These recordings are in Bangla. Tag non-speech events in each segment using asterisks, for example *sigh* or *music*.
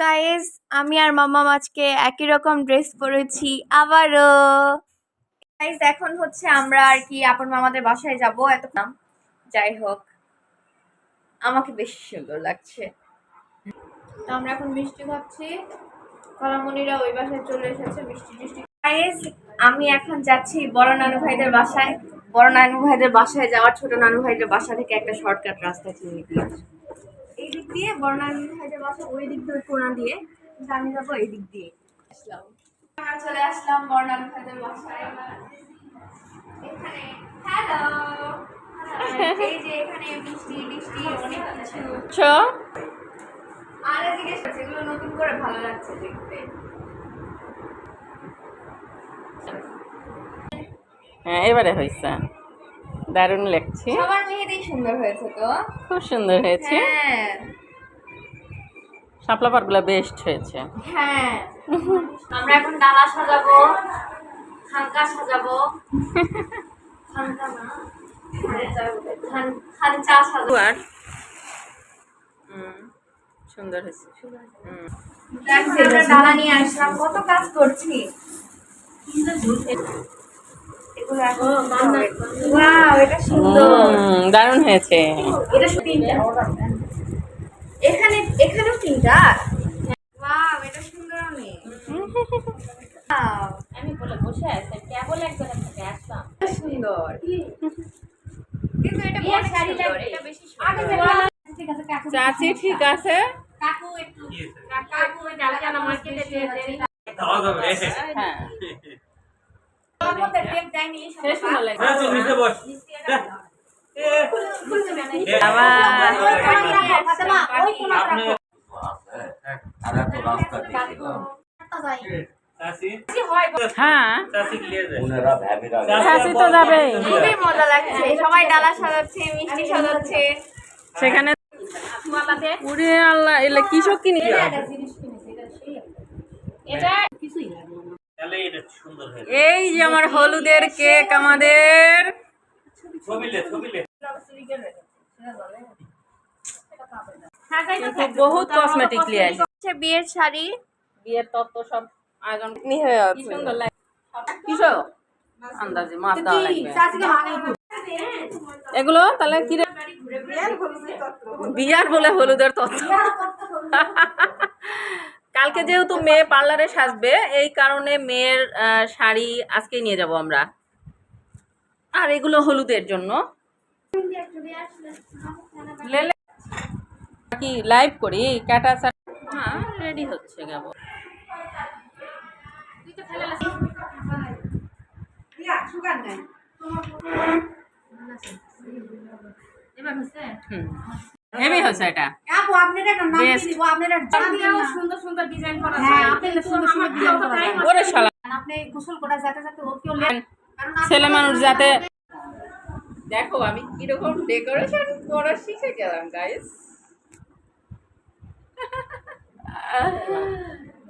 গাইস আমি আর মামা আজকে একই রকম ড্রেস পরেছি, আবারও। গাইস এখন হচ্ছে আমরা আর কি আপন মামাদের বাসায় যাব এত নাম যাই হোক, আমাকে বেশি সুন্দর লাগছে। তো আমরা এখন মিষ্টি খাচ্ছি। কলামনিরা ওই বাসায় চলে এসেছে, মিষ্টি টিষ্টি। গাইস আমি এখন যাচ্ছি বড় নানু ভাইদের বাসায়। বড় নানু ভাইদের বাসায় যাওয়ার, ছোট নানু ভাইদের বাসা থেকে একটা শর্টকাট রাস্তা চিনি দিয়ে এই দিক দিয়ে বড় নানু ভাইদের বাসা ওই দিক দিয়ে কোনা দিয়ে আমি যাব এই দিক দিয়ে। আসলাম। আমরা চলে আসলাম বড় নানু বাসায়। এখানে হ্যালো। *laughs* এই যে এখানে মিষ্টি মিষ্টি অনেক কিছু। আর জিজ্ঞেস করছে এগুলো নতুন করে ভালো লাগছে দেখতে। হ্যাঁ এবারে হয়েছে। দারুণ লাগছে। সবার মেহেদি সুন্দর হয়েছে তো? খুব সুন্দর হয়েছে। হ্যাঁ। শাপলা পাটগুলো বেস্ট হয়েছে। হ্যাঁ। আমরা এখন ডালা সাজাবো খানকা সাজাবো। খানকা না খানচা সাজাবো। আর হুম, সুন্দর হয়েছে। হুম। দেখছি আমরা ডালা নিয়ে আসলাম। কত কাজ করছি? দারুণ হয়েছে। এটা এখানে এখানেও তিনটা? ওয়াও এটা সুন্দর অনেক আমি বলে বসে আছি কেবল একজনের থেকে আসলাম সুন্দর। কিন্তু এটা অনেক শাড়ি লাগবে। এটা বেশি আগে সুন্দর। যে ঠিক আছে কাকু চাচি ঠিক আছে? কাকু একটু কাকু ওই ডালকে না মার্কেটে দিয়ে দেন। হ্যাঁ। তার টেপ দেয়নি শেষ হলো হ্যাঁ নিচে বস। সেখানে উড়ে আল্লাহ এলে কি সব কিনি এই যে আমার হলুদের কেক আমাদের। বহুত কসমেটিকলি আছে। বিয়ের শাড়ি। বিয়ের তত্ত্ব সব আয়োজন নি হয়ে আছে। সুন্দর লাগে। কিসব আন্দাজে লাগবে। এগুলো তাহলে কি রে? বিয়ার বলে হলুদের তত্ত্ব। কালকে যেহেতু মেয়ে পার্লারে সাজবে এই কারণে মেয়ের আহ, শাড়ি আজকেই নিয়ে যাব আমরা। আর এগুলো হলুদের জন্য। কি লাইভ করি? কাটা হ্যাঁ রেডি হচ্ছে কেবল হেভি এটা। আপু আপনারা নাম দিব আপনারা জানিও সুন্দর সুন্দর ডিজাইন করা যায় আপনি সুন্দর সুন্দর ডিজাইন করা যায় ওরে শালা আপনি গোসল করা যাতে যাতে ও কেউ লে- কারণ আপনি- ছেলে মানুষ যাতে দেখো আমি কীরকম ডেকোরেশন করা শিখে গেলাম গাইস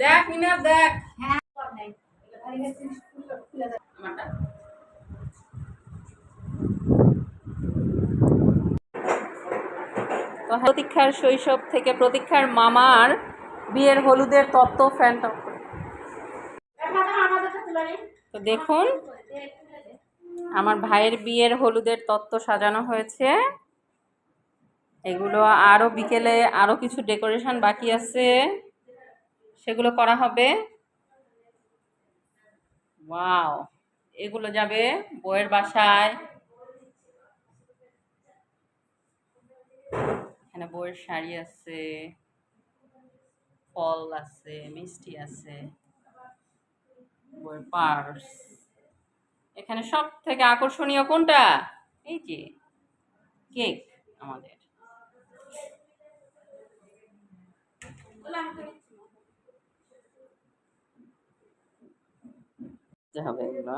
দেখ মিনা দেখ। প্রতীক্ষার শৈশব থেকে প্রতীক্ষার মামার বিয়ের হলুদের তত্ত্ব ফ্যানটা তো দেখুন। আমার ভাইয়ের বিয়ের হলুদের তত্ত্ব সাজানো হয়েছে। এগুলো আরও বিকেলে আরও কিছু ডেকোরেশন বাকি আছে। সেগুলো করা হবে। ওয়াও, এগুলো যাবে বইয়ের বাসায়। এখানে বইয়ের শাড়ি আছে, ফল আছে, মিষ্টি আছে, বইয়ের পার্স। এখানে সব থেকে আকর্ষণীয় কোনটা? এই যে, কেক আমাদের। হবে এগুলো।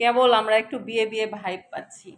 কেবল আমরা একটু বিয়ে বিয়ে ভাইব পাচ্ছি।